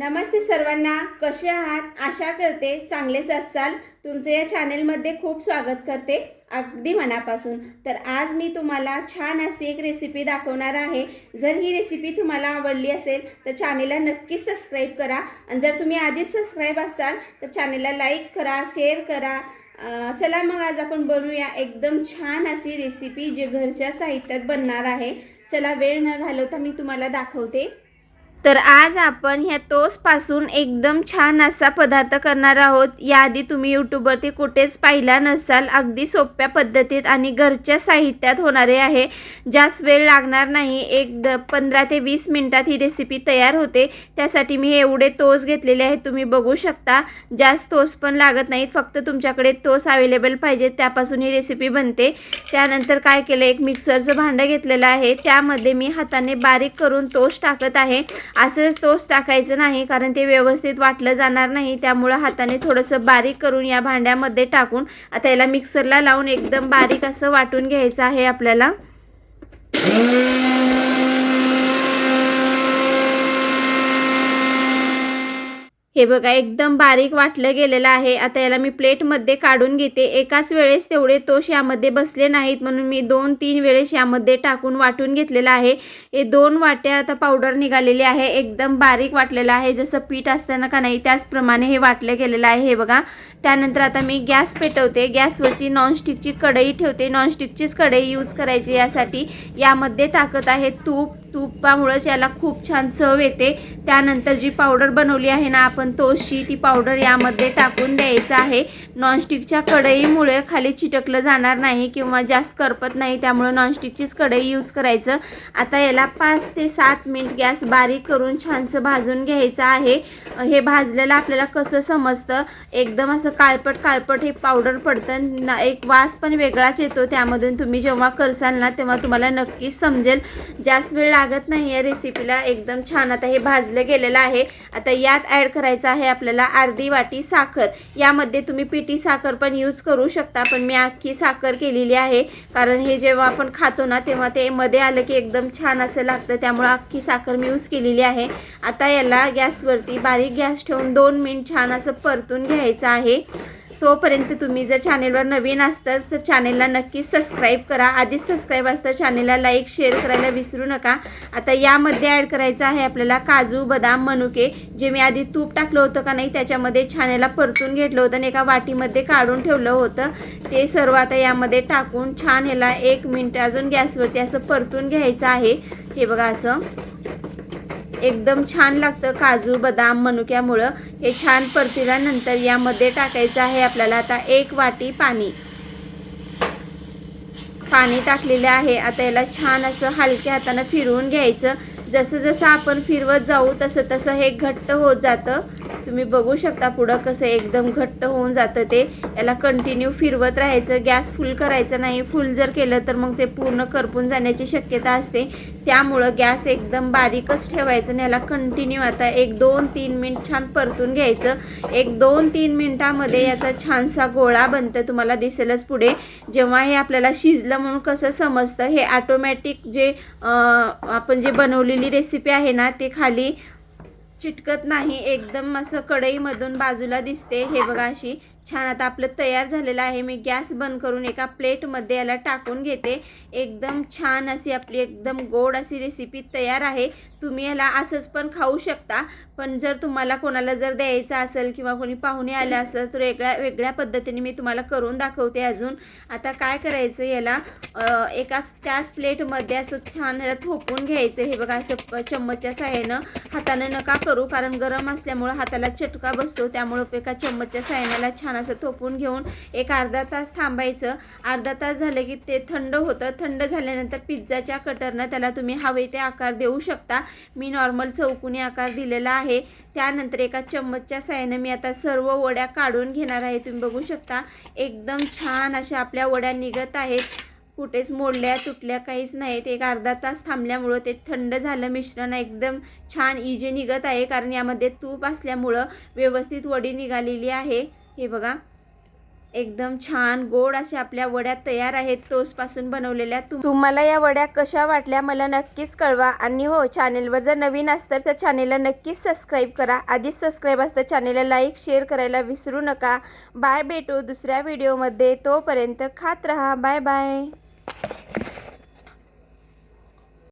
नमस्ते सर्वांना कसे आहात? आशा करते चांगलेच असाल. तुमचं या चॅनेलमध्ये खूप स्वागत करते अगदी मनापासून. तर आज मी तुम्हाला छान अशी एक रेसिपी दाखवणार आहे. जर ही रेसिपी तुम्हाला आवडली असेल तर चॅनेलला नक्कीच सबस्क्राईब करा. आणि जर तुम्ही आधीच सबस्क्राईब असाल तर चॅनेलला लाईक करा शेअर करा. चला मग आज आपण बनवूया एकदम छान अशी रेसिपी जे घरच्या साहित्यात बनणार आहे. चला वेळ न घालवता मी तुम्हाला दाखवते. तर आज आपण ह्या तोसपासून एकदम छान असा पदार्थ करणार आहोत. याआधी तुम्ही यूट्यूबवरती कुठेच पाहिला नसाल अगदी सोप्या पद्धतीत आणि घरच्या साहित्यात होणारे आहे. जास्त वेळ लागणार नाही एक द पंधरा ते वीस मिनटात ही रेसिपी तयार होते. त्यासाठी मी एवढे तोस घेतलेले आहेत तुम्ही बघू शकता. जास्त तोस पण लागत नाहीत फक्त तुमच्याकडे तोस अवेलेबल पाहिजेत त्यापासून ही रेसिपी बनते. त्यानंतर काय केलं एक मिक्सरचं भांडं घेतलेलं आहे. त्यामध्ये मी हाताने बारीक करून तोस टाकत आहे. असंच तोच टाकायचं नाही कारण ते व्यवस्थित वाटलं जाणार नाही. त्यामुळं हाताने थोडंसं बारीक करून या भांड्यामध्ये टाकून आता याला मिक्सरला लावून एकदम बारीक असं वाटून घ्यायचं आहे आपल्याला. हे बघा एकदम बारीक वाटलं गेलेलं आहे. आता याला मी प्लेटमध्ये काढून घेते. एकाच वेळेस तेवढे तोष यामध्ये बसले नाहीत. म्हणून मी दोन तीन वेळेस यामध्ये टाकून वाटून घेतलेलं आहे. हे दोन वाट्या आता पावडर निघालेली आहे. एकदम बारीक वाटलेलं आहे. जसं पीठ असताना का नाही त्याचप्रमाणे हे वाटलं गेलेलं आहे. हे बघा त्यानंतर आता मी गॅस पेटवते. गॅसवरची नॉनस्टिकची कढई ठेवते. नॉनस्टिकचीच कढई यूज करायची यासाठी. यामध्ये टाकत आहे तूप तुपामुळंच याला खूप छान चव येते. त्यानंतर जी पावडर बनवली आहे ना आपण तोशी ती पावडर यामध्ये टाकून द्यायचं आहे. नॉनस्टिकच्या कढईमुळे खाली चिटकलं जाणार नाही किंवा जास्त करपत नाही त्यामुळे नॉनस्टिकचीच कढई यूज करायचं. आता याला पाच ते सात मिनिट गॅस बारीक करून छानसं भाजून घ्यायचं आहे. हे भाजलेलं आपल्याला कसं समजतं? एकदम असं काळपट काळपट हे पावडर पडतं. ना एक वास पण वेगळाच येतो. त्यामधून तुम्ही जेव्हा करसाल ना तेव्हा तुम्हाला नक्कीच समजेल. जास्त वेळ लागत नाही आहे रेसिपीला एकदम छान आता हे भाजलं गेलेलं आहे. आता यात ॲड करायचं आहे आपल्याला अर्धी वाटी साखर. यामध्ये तुम्ही पिठी साखर पण यूज करू शकता पण मी अख्खी साखर केलेली आहे. कारण हे जेव्हा आपण खातो ना तेव्हा ते मध्ये आलं की एकदम छान असं लागतं त्यामुळं अख्खी साखर मी यूज केलेली आहे. आता याला गॅसवरती बारीक गॅस ठेवून दोन मिनिट छान असं परतून घ्यायचं आहे. तोपर्यंत तुम्ही जर चॅनेलवर नवीन असतात तर चॅनेलला नक्कीच सबस्क्राईब करा. आधीच सबस्क्राईब असतं चॅनेलला लाईक शेअर करायला विसरू नका. आता यामध्ये ॲड करायचं आहे आपल्याला काजू बदाम मनुके जे मी आधी तूप टाकलं होतं का नाही त्याच्यामध्ये छानेला परतून घेतलं होतं आणि एका वाटीमध्ये काढून ठेवलं होतं. ते सर्व आता यामध्ये टाकून छान ह्याला एक मिनटं अजून गॅसवरती असं परतून घ्यायचं आहे. हे बघा असं. एकदम छान लागतं. काजू बदाम मनुक्यामुळं हे छान परतिल्यानंतर यामध्ये टाकायचं आहे आपल्याला. आता एक वाटी पाणी. पाणी टाकलेलं आहे. आता याला छान असं हलक्या हातानं फिरवून घ्यायचं. जसं जसं आपण फिरवत जाऊ तसं तसं हे घट्ट होत जातं. तुम्ही बघू शकता पुढं कसं एकदम घट्ट होऊन जातं ते. याला कंटिन्यू फिरवत राहायचं गॅस फुल करायचं नाही. फुल जर केलं तर मग ते पूर्ण करपून जाण्याची शक्यता असते. त्यामुळं गॅस एकदम बारीकच ठेवायचं आणि याला कंटिन्यू आता एक दोन तीन मिनिट छान परतून घ्यायचं. एक दोन तीन मिनटामध्ये याचा छानसा गोळा बनतं तुम्हाला दिसेलच पुढे. जेव्हा हे आपल्याला शिजलं म्हणून कसं समजतं हे ऑटोमॅटिक जे आपण जे बनवलेली रेसिपी आहे ना ते खाली चिटकत नाही. एकदम असं कढईमधून बाजूला दिसते. हे बघा अशी छान आता आपलं तयार झालेलं आहे. मी गॅस बंद करून एका प्लेटमध्ये याला टाकून घेते. एकदम छान अशी आपली एकदम गोड अशी रेसिपी तयार आहे. तुम्ही याला असंच पण खाऊ शकता. पण जर तुम्हाला कोणाला जर द्यायचं असेल किंवा कोणी पाहुणे आले असेल तर वेगळ्या वेगळ्या पद्धतीने मी तुम्हाला करून दाखवते अजून. आता काय करायचं याला? एकाच त्याच प्लेटमध्ये असं छान याला थोपून घ्यायचं. हे बघा असं चम्मचच्या साह्यानं हातानं नका करू. कारण गरम असल्यामुळं हाताला चटका बसतो. त्यामुळं एका चम्मचच्या साह्यानाला छान असं थोपून घेऊन एक अर्धा तास थांबायचं. अर्धा तास झालं की ते थंड होतं. थंड झाल्यानंतर पिझ्झाच्या कटरनं त्याला तुम्ही हवे ते आकार देऊ शकता. मी नॉर्मल चौकुनी आकार दिलेला आहे. त्यानंतर एका चम्मचच्या साह्यानं मी आता सर्व वड्या काढून घेणार आहे. तुम्ही बघू शकता एकदम छान अशा आपल्या वड्या निघत आहेत. कुठेच मोडल्या तुटल्या काहीच नाहीत. एक अर्धा तास थांबल्यामुळं ते थंड झालं मिश्रण एकदम छान इजे निघत आहे. कारण यामध्ये तूप असल्यामुळं व्यवस्थित वडी निघालेली आहे. हे बघा. एकदम छान गोड अशा आपल्या वड्या तयार आहेत. तोसपासून बनवलेल्या. तुम तुम्हाला या वड्या कशा वाटल्या मला नक्कीच कळवा. आणि हो चॅनेलवर जर नवीन असतं तर चॅनेलला नक्कीच सबस्क्राईब करा. आधीच सबस्क्राईब असतं चॅनेलला लाईक शेअर करायला विसरू नका. बाय भेटू दुसऱ्या व्हिडिओमध्ये तोपर्यंत खात रहा. Bye bye